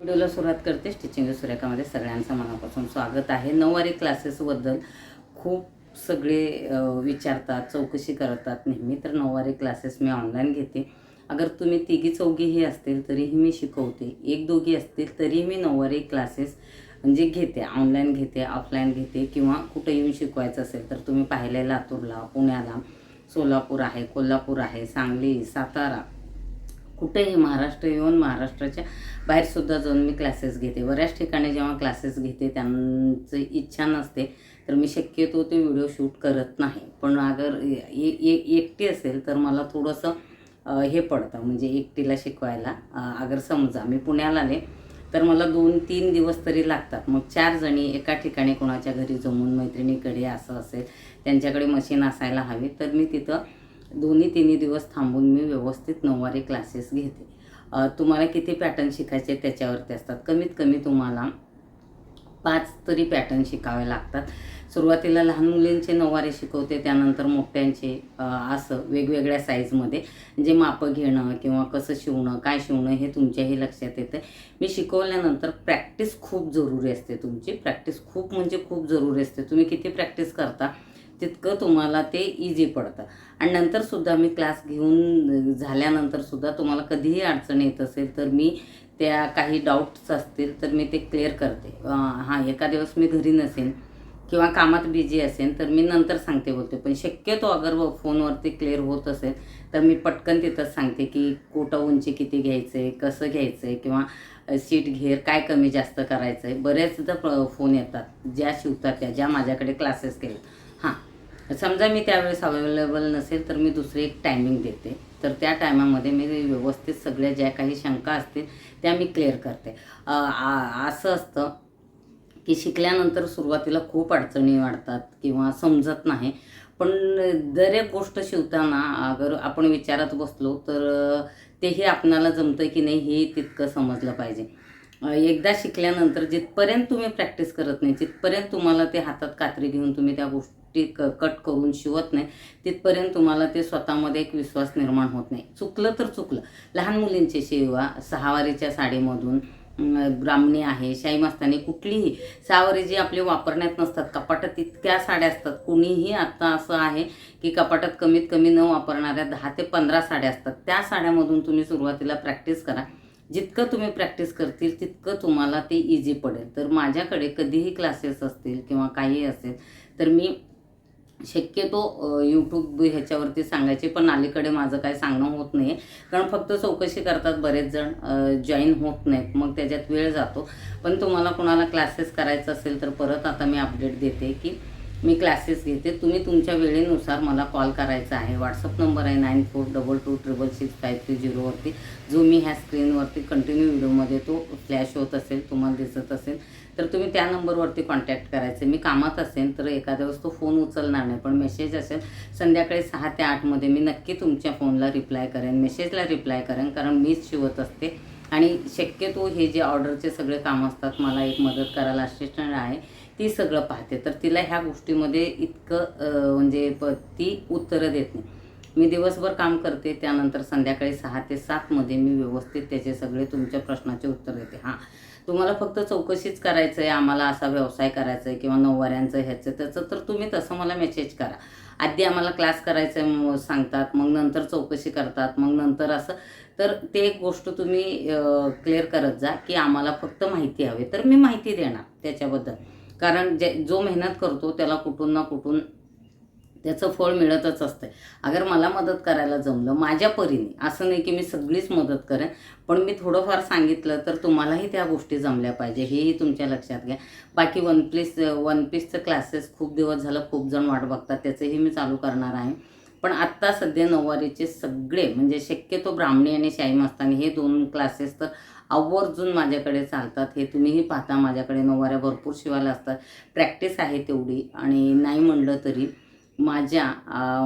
व्हिडिओला सुरुवात करते. स्टिचिंग सुरेखामध्ये सगळ्यांचं मनापासून स्वागत आहे. नऊवारी क्लासेसबद्दल खूप सगळे विचारतात चौकशी करतात. नेहमी तर नऊवारी क्लासेस मी ऑनलाईन घेते. अगर तुम्ही तिघी चौघीही असतील तरीही मी शिकवते. एक दोघी असतील तरीही मी नऊवारी क्लासेस म्हणजे घेते. ऑनलाईन घेते ऑफलाईन घेते. किंवा कुठं येऊन शिकवायचं असेल तर तुम्ही पाहिले लातूरला पुण्याला. सोलापूर आहे कोल्हापूर आहे सांगली सातारा. कुठेही महाराष्ट्र येऊन महाराष्ट्राच्या बाहेरसुद्धा जाऊन मी क्लासेस घेते. बऱ्याच ठिकाणी जेव्हा क्लासेस घेते त्यांचं इच्छा नसते तर मी शक्यतो ते व्हिडिओ शूट करत नाही. पण अगर ए- एकटी असेल तर मला थोडंसं हे पडतं म्हणजे एकटीला शिकवायला. अगर समजा मी पुण्याला आले तर मला दोन तीन दिवस तरी लागतात. मग चार जणी एका ठिकाणी कोणाच्या घरी जमून मैत्रिणीकडे असं असेल त्यांच्याकडे मशीन असायला हवी तर मी तिथं दोन्ही तिन्ही दिवस थांबून मी व्यवस्थित नऊवारी क्लासेस घेते. तुम्हाला किती पॅटर्न शिकायचे त्याच्यावरती असतात. कमीत कमी तुम्हाला पाच तरी पॅटर्न शिकावे लागतात. सुरुवातीला लहान मुलींचे नऊवारी शिकवते त्यानंतर मोठ्यांचे असं वेगवेगळ्या साईजमध्ये जे मापं घेणं किंवा कसं शिवणं काय शिवणं हे तुमच्याही लक्षात येतं. मी शिकवल्यानंतर प्रॅक्टिस खूप जरुरी असते तुमची. प्रॅक्टिस खूप म्हणजे खूप जरुरी असते. तुम्ही किती प्रॅक्टिस करता तितकं तुम्हाला ते इझी पडतं. आणि नंतरसुद्धा मी क्लास घेऊन झाल्यानंतरसुद्धा तुम्हाला कधीही अडचण येत असेल तर मी त्या काही डाऊट्स असतील तर मी ते क्लिअर करते. हां एका दिवस मी घरी नसेन किंवा कामात बिझी असेल तर मी नंतर सांगते बोलते. पण शक्यतो अगर व फोनवरती क्लिअर होत असेल तर मी पटकन तिथंच सांगते की कुठं उंची किती घ्यायचं आहे कसं घ्यायचं आहे किंवा सीट घेर काय कमी जास्त करायचं आहे बऱ्याचदा प- फोन येतात ज्या शिवतात त्या ज्या माझ्याकडे क्लासेस केले समजा मी त्यावेळेस अवेलेबल नसेल तर मी दुसरी एक टायमिंग देते. तर त्या टायमामध्ये मी व्यवस्थित सगळ्या ज्या काही शंका असतील त्या मी क्लिअर करते. आ- असं असतं की शिकल्यानंतर सुरुवातीला खूप अडचणी वाढतात किंवा समजत नाही. पण दर एक गोष्ट शिवताना अगर आपण विचारात बसलो तर तेही आपणाला जमतं की नाही हे तितकं समजलं पाहिजे. एकदा शिकल्यानंतर जिथपर्यंत तुम्ही प्रॅक्टिस करत नाही जिथपर्यंत तुम्हाला ते हातात कात्री घेऊन तुम्ही त्या गोष्टी क कट करून शिवत नाही तिथपर्यंत तुम्हाला ते स्वतःमध्ये एक विश्वास निर्माण होत नाही. चुकलं तर चुकलं. लहान मुलींचे शिवा सहावारीच्या साडीमधून ब्राह्मणी आहे शाही मस्तानी कुठलीही सहावारी जी आपली वापरण्यात नसतात कपाटात इतक्या साड्या असतात. कुणीही आत्ता असं आहे की कपाटात कमीत कमी न वापरणाऱ्या दहा ते पंधरा साड्या असतात. त्या साड्यामधून तुम्ही सुरुवातीला प्रॅक्टिस करा. जितकं तुम्ही प्रॅक्टिस करतील तितकं तुम्हाला ते इझी पडेल. तर माझ्याकडे कधीही क्लासेस असतील किंवा काही असेल तर मी शक्यतो यूट्यूब ह्याच्यावरती सांगायचे पण अलीकडे माझं काय सांगणं होत नाही. कारण फक्त चौकशी करतात बरेच जण जॉईन होत नाहीत. मग त्याच्यात वेळ जातो. पण तुम्हाला कोणाला क्लासेस करायचं असेल तर परत आता मी अपडेट देते की मी क्लासेस घेते. तुम्ही तुमच्या वेळेनुसार मला कॉल करायचा आहे. व्हॉट्सअप नंबर आहे nine four double two triple six five three झिरोवरती जो मी ह्या स्क्रीनवरती कंटिन्यू व्हिडिओमध्ये तो फ्लॅश होत असेल तुम्हाला दिसत असेल तर तुम्ही त्या नंबरवरती कॉन्टॅक्ट करायचे. मी कामात असेल तर एखाद्या वेळेस तो फोन उचलणार नाही. पण मेसेज असेल संध्याकाळी सहा ते आठमध्ये मी नक्की तुमच्या फोनला रिप्लाय करेन. मेसेजला रिप्लाय करेन कारण मीच शिवत असते. आणि शक्यतो हे जे ऑर्डरचे सगळे कामं असतात मला एक मदत करायला असिस्टंट आहे ती सगळं पाहते. तर तिला ह्या गोष्टीमध्ये इतकं म्हणजे प ती उत्तरं देत नाही. मी दिवसभर काम करते त्यानंतर संध्याकाळी सहा ते सातमध्ये मी व्यवस्थित त्याचे सगळे तुमच्या प्रश्नाचे उत्तर देते. हां. तुम्हाला फक्त चौकशीच करायचं आहे आम्हाला असा व्यवसाय करायचा आहे किंवा नऊवाऱ्यांचं ह्याचं त्याचं तर तुम्ही तसं मला मेसेज करा. आधी आम्हाला क्लास करायचं आहे सांगतात मग नंतर चौकशी करतात मग नंतर असं. तर ते एक गोष्ट तुम्ही क्लिअर करत जा की आम्हाला फक्त माहिती हवी. तर मी माहिती देणार त्याच्याबद्दल. कारण जे जो मेहनत करतो त्याला कुठून ना कुठून त्याचं फळ मिळतच असतं अगर मला मदत करायला जमलं माझ्या परीने असं नाही की मी सगळीच मदत करेन पण मी थोडंफार सांगितलं तर तुम्हालाही त्या गोष्टी जमल्या पाहिजे. हेही तुमच्या लक्षात घ्या. बाकी वन प्लीस वन पीसचं क्लासेस खूप दिवस झालं खूप जण वाट बघतात त्याचंही मी चालू करणार आहे. पण आत्ता सध्या नऊवारीचे सगळे म्हणजे शक्यतो ब्राह्मणी आणि शाही मस्तानी हे दोन क्लासेस तर आवर्जून माझ्याकडे चालतात. हे तुम्हीही पाहता माझ्याकडे नऊवाऱ्या भरपूर शिवायला असतात. प्रॅक्टिस आहे तेवढी आणि नाही म्हणलं तरी माझ्या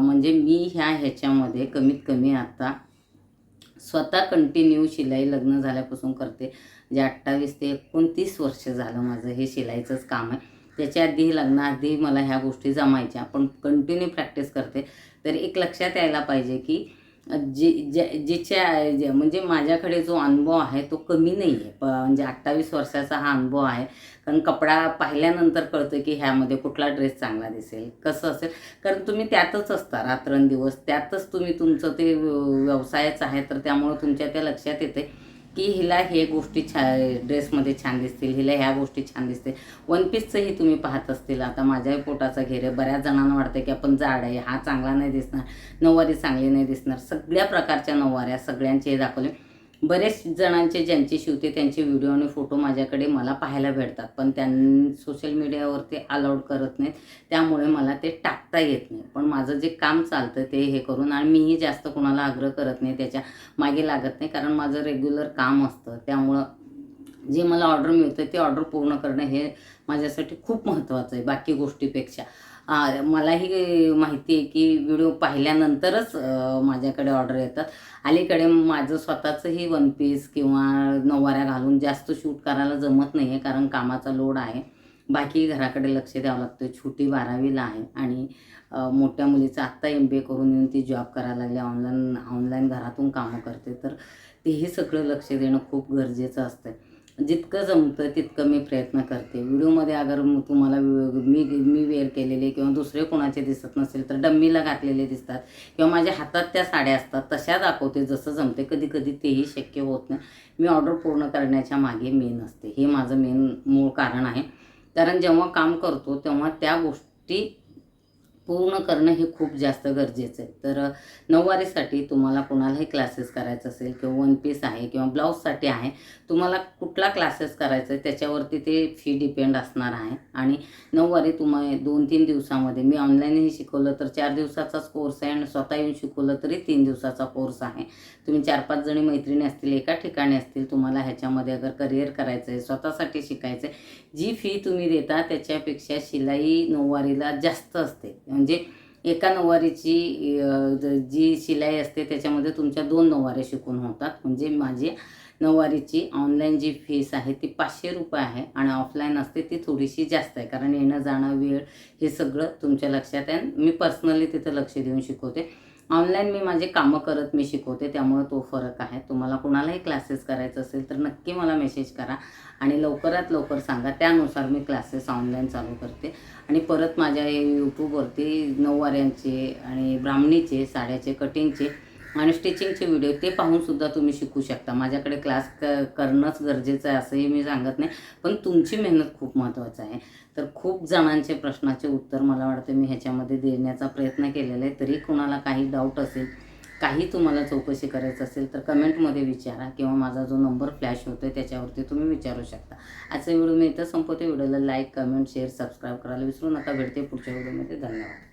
म्हणजे मी ह्या ह्याच्यामध्ये कमीत कमी आता स्वतः कंटिन्यू शिलाई लग्न झाल्यापासून करते. जे अठ्ठावीस ते एकोणतीस वर्ष झालं माझं हे शिलाईचंच काम आहे. त्याच्या आधी लग्नाआधी मला ह्या गोष्टी जमायच्या. पण कंटिन्यू प्रॅक्टिस करते. तर एक लक्षात यायला पाहिजे की जे ज्या जिच्या म्हणजे माझ्याकडे जो अनुभव आहे तो कमी नाही आहे प म्हणजे अठ्ठावीस वर्षाचा हा अनुभव आहे. कारण कपडा पाहिल्यानंतर कळतं की ह्यामध्ये कुठला ड्रेस चांगला दिसेल कसं असेल. कारण तुम्ही त्यातच असता रात्रंदिवस त्यातच तुम्ही तुमचं ते व्य- व्यवसायच आहे तर त्यामुळं तुमच्या त्या लक्षात येते की हिला हे गोष्टी छा ड्रेसमध्ये छान दिसतील हिला ह्या गोष्टी छान दिसतील. वन पीसचंही तुम्ही पाहत असतील. आता माझ्याही पोटाचा घेर आहे. बऱ्याच जणांना वाटतं की आपण जाड आहे हा चांगला नाही दिसणार नऊवारी चांगली नाही दिसणार. सगळ्या प्रकारच्या नऊवाऱ्या सगळ्यांचे हे दाखवले. बरेच जणांचे ज्यांचे शिवते त्यांचे व्हिडिओ आणि फोटो माझ्याकडे मला पाहायला भेटतात. पण त्यां सोशल मीडियावरती अलाउड करत नाहीत. त्यामुळे मला ते टाकता येत नाही. पण माझं जे काम चालतं ते हे करून आणि मीही जास्त कोणाला आग्रह करत नाही त्याच्यामागे लागत नाही. कारण माझं रेग्युलर काम असतं. त्यामुळं जे मला ऑर्डर मिळतं ते ऑर्डर पूर्ण करणं हे माझ्यासाठी खूप महत्त्वाचं आहे. बाकी गोष्टीपेक्षा. मलाही माहिती आहे की व्हिडिओ पाहिल्यानंतरच माझ्याकडे ऑर्डर येतात. अलीकडे माझं स्वतःचंही वन पीस किंवा नववाऱ्या घालून जास्त शूट करायला जमत नाही आहे कारण कामाचा लोड आहे. बाकी घराकडे लक्ष द्यावं लागतं छोटी बारावीला आहे आणि मोठ्या मुलीचं आत्ता एम बी ए करून येऊन ती जॉब करायला लागली. ऑनलाईन ऑनलाईन घरातून कामं करते. तर तेही सगळं लक्ष देणं खूप गरजेचं असतं जितकं जमतं तितकं मी प्रयत्न करते. व्हिडिओमध्ये अगर तुम्हाला वि- मी मी वेअर केलेले किंवा दुसरे कोणाचे दिसत नसेल तर डम्मीला घातलेले दिसतात किंवा माझ्या हातात त्या साड्या असतात तशा दाखवते जसं जमते कधी कधी तेही शक्य होत नाही. मी ऑर्डर पूर्ण करण्याच्या मागे मेन असते हे माझं मेन मूळ कारण आहे. कारण जेव्हा काम करतो तेव्हा त्या गोष्टी पूर्ण करणं हे खूप जास्त गरजेचं आहे. तर नऊवारीसाठी तुम्हाला कोणालाही क्लासेस करायचं असेल किंवा वन पीस आहे किंवा ब्लाऊजसाठी आहे तुम्हाला कुठला क्लासेस करायचं आहे त्याच्यावरती ते फी डिपेंड असणार आहे. आणि नऊवारी तुम्हाला दोन तीन दिवसामध्ये मी ऑनलाईनही शिकवलं तर चार दिवसाचाच कोर्स आहे आणि स्वतः येऊन शिकवलं तरी तीन दिवसाचा कोर्स आहे. तुम्ही चार पाच जणी मैत्रिणी असतील एका ठिकाणी असतील तुम्हाला ह्याच्यामध्ये अगर करिअर करायचं आहे स्वतःसाठी शिकायचं आहे जी फी तुम्ही देता त्याच्यापेक्षा शिलाई नऊवारीला जास्त असते. म्हणजे एका नऊवारीची जी शिलाई असते त्याच्यामध्ये तुमच्या दोन नऊवाऱ्या शिकून होतात. म्हणजे माझी नऊवारीची ऑनलाईन जी फीस आहे ती पाचशे रुपये आहे आणि ऑफलाईन असते ती थोडीशी जास्त आहे. कारण येणं जाणं वेळ हे सगळं तुमच्या लक्षात आहे मी पर्सनली तिथं लक्ष देऊन शिकवते. ऑनलाईन मी माझे कामं करत मी शिकवते त्यामुळे तो फरक आहे. तुम्हाला कुणालाही क्लासेस करायचं असेल तर नक्की मला मेसेज करा आणि लवकरात लवकर सांगा. त्यानुसार मी क्लासेस ऑनलाईन चालू करते. आणि परत माझ्या यूट्यूबवरती नऊवाऱ्यांचे आणि ब्राह्मणीचे साड्याचे कटिंगचे आणि स्टिचिंगचे व्हिडिओ ते पाहूनसुद्धा तुम्ही शिकू शकता. माझ्याकडे क्लास क करणंच गरजेचं आहे असंही मी सांगत नाही पण तुमची मेहनत खूप महत्त्वाचं आहे. तर खूप जणांचे प्रश्नाचे उत्तर मला वाटतं मी ह्याच्यामध्ये देण्याचा प्रयत्न केलेला आहे. तरी कोणाला काही डाऊट असेल काही तुम्हाला चौकशी करायचं असेल तर कमेंटमध्ये विचारा किंवा माझा जो नंबर फ्लॅश होतो आहे त्याच्यावरती तुम्ही विचारू शकता. आजचा व्हिडिओ मी इथं संपवते. व्हिडिओला लाईक कमेंट शेअर सबस्क्राईब करायला विसरू नका. भेटते पुढच्या व्हिडिओमध्ये धन्यवाद.